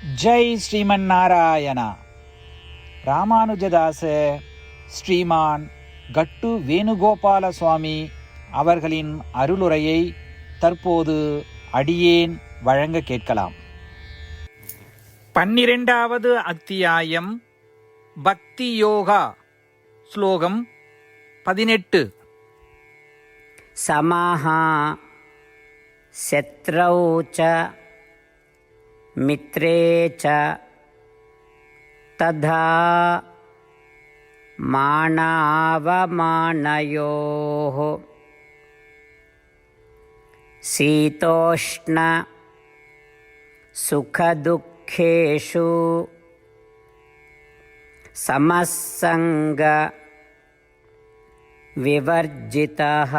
ஜெய் ஸ்ரீமன் நாராயணா ராமானுஜதாச ஸ்ரீமான் கட்டு வேணுகோபால சுவாமி அவர்களின் அருளுரையை தற்போது அடியேன் வழங்க கேட்கலாம். பன்னிரெண்டாவது அத்தியாயம் பக்தி யோகா ஸ்லோகம் பதினெட்டு. சமாஹா சத்ரௌச்ச मित्रे च तथा मानावमानयोः शीतोष्ण सुखदुःखेषु समस्सङ्ग विवर्जितः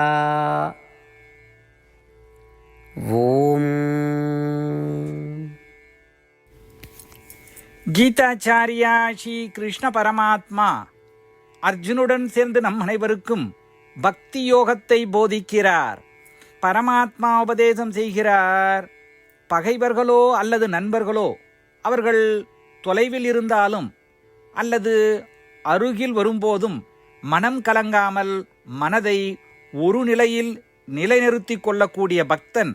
ॐ கீதாச்சாரியா ஸ்ரீ கிருஷ்ண பரமாத்மா அர்ஜுனுடன் சேர்ந்து நம் அனைவருக்கும் பக்தி யோகத்தை போதிக்கிறார். பரமாத்மா உபதேசம் செய்கிறார். பகைவர்களோ அல்லது நண்பர்களோ அவர்கள் தொலைவில் இருந்தாலும் அல்லது அருகில் வரும்போதும் மனம் கலங்காமல் மனதை ஒரு நிலையில் நிலைநிறுத்திக் கொள்ளக்கூடிய பக்தன்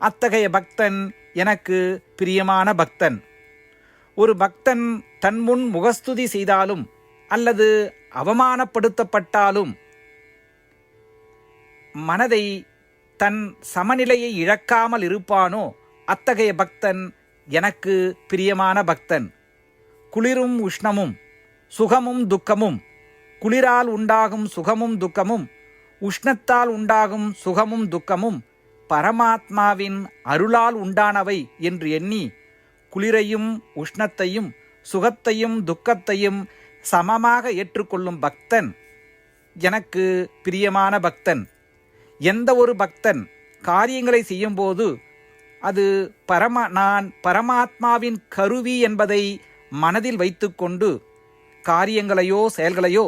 அத்தகைய பக்தன் எனக்கு பிரியமான பக்தன். ஒரு பக்தன் தன் முன் முகஸ்துதி செய்தாலும் அல்லது அவமானப்படுத்தப்பட்டாலும் மனதை தன் சமநிலையை இழக்காமல் இருப்பானோ அத்தகைய பக்தன் எனக்கு பிரியமான பக்தன். குளிரும் உஷ்ணமும் சுகமும் துக்கமும் குளிரால் உண்டாகும் சுகமும் துக்கமும் உஷ்ணத்தால் உண்டாகும் சுகமும் துக்கமும் பரமாத்மாவின் அருளால் உண்டானவை என்று எண்ணி குளிரையும் உஷ்ணத்தையும் சுகத்தையும் துக்கத்தையும் சமமாக ஏற்றுக்கொள்ளும் பக்தன் எனக்கு பிரியமான பக்தன். எந்த ஒரு பக்தன் காரியங்களை செய்யும்போது அது பரம நான் பரமாத்மாவின் கருவி என்பதை மனதில் வைத்துக்கொண்டு காரியங்களையோ செயல்களையோ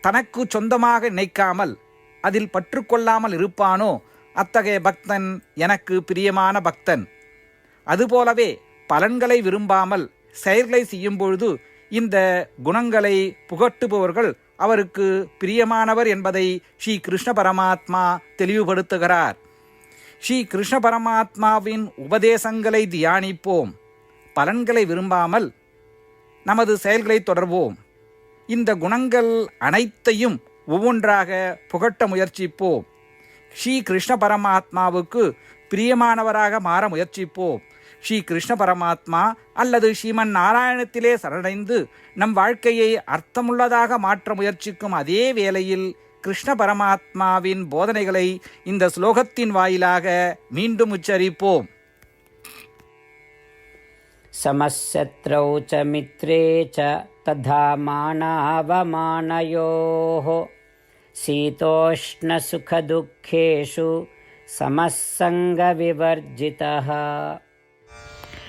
தனக்கு சொந்தமாக நினைக்காமல் அதில் பற்றுக்கொள்ளாமல் இருப்பானோ? அத்தகைய பக்தன் எனக்கு பிரியமான பக்தன். அதுபோலவே பலன்களை விரும்பாமல் செயல்களை செய்யும் பொழுது இந்த குணங்களை புகட்டுபவர்கள் அவருக்கு பிரியமானவர் என்பதை ஸ்ரீ கிருஷ்ண பரமாத்மா தெளிவுபடுத்துகிறார். ஸ்ரீ கிருஷ்ண பரமாத்மாவின் உபதேசங்களை தியானிப்போம். பலன்களை விரும்பாமல் நமது செயல்களை தொடர்வோம். இந்த குணங்கள் அனைத்தையும் ஒவ்வொன்றாக புகட்ட முயற்சிப்போம். ஸ்ரீ கிருஷ்ண பரமாத்மாவுக்கு பிரியமானவராக மாற முயற்சிப்போம். ஸ்ரீ கிருஷ்ண பரமாத்மா அல்லது ஸ்ரீமன் நாராயணத்திலே சரணடைந்து நம் வாழ்க்கையை அர்த்தமுள்ளதாக மாற்ற முயற்சிக்கும் அதே வேளையில் கிருஷ்ண பரமாத்மாவின் போதனைகளை இந்த ஸ்லோகத்தின் வாயிலாக மீண்டும் உச்சரிப்போம் समशत्रौ च मित्रे च तथा मानावमानयोः शीतोष्णसुखदुःखेषु समस्सङ्गविवर्जितः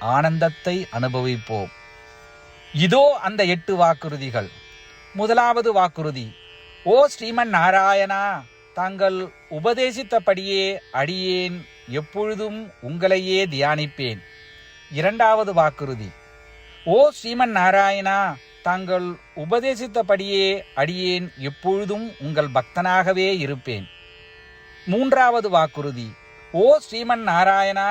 ஆனந்தத்தை அனுபவிப்போம். இதோ அந்த எட்டு வாக்குறுதிகள். முதலாவது வாக்குறுதி ஓ ஸ்ரீமன் நாராயணா தாங்கள் உபதேசித்தபடியே அடியேன் எப்பொழுதும் உங்களையே தியானிப்பேன். இரண்டாவது வாக்குறுதி ஓ ஸ்ரீமன் நாராயணா தாங்கள் உபதேசித்தபடியே அடியேன் எப்பொழுதும் உங்கள் பக்தனாகவே இருப்பேன். மூன்றாவது வாக்குறுதி ஓ ஸ்ரீமன் நாராயணா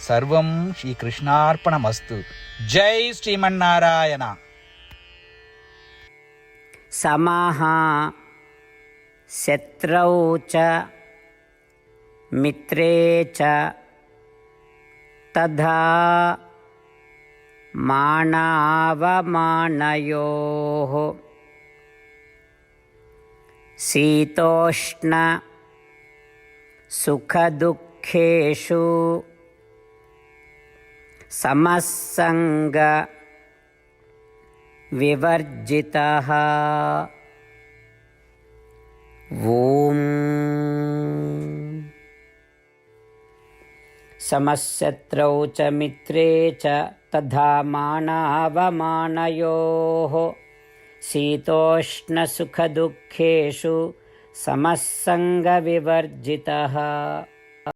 సర్వం శ్రీకృష్ణార్పణమస్తు. జై శ్రీమన్నారాయణ. సమః శత్రౌ చ మిత్రే చ తథా మానావమానయో. శీతోష్ణ సుఖదుఃఖేషు సమస్సంగ వివర్జిత. ఓం. సమశత్రౌ చ మిత్రే చ తథా మానావమానయో. శీతోష్ణసుఖదుఃఖేషు సమస్సంగవివర్జిత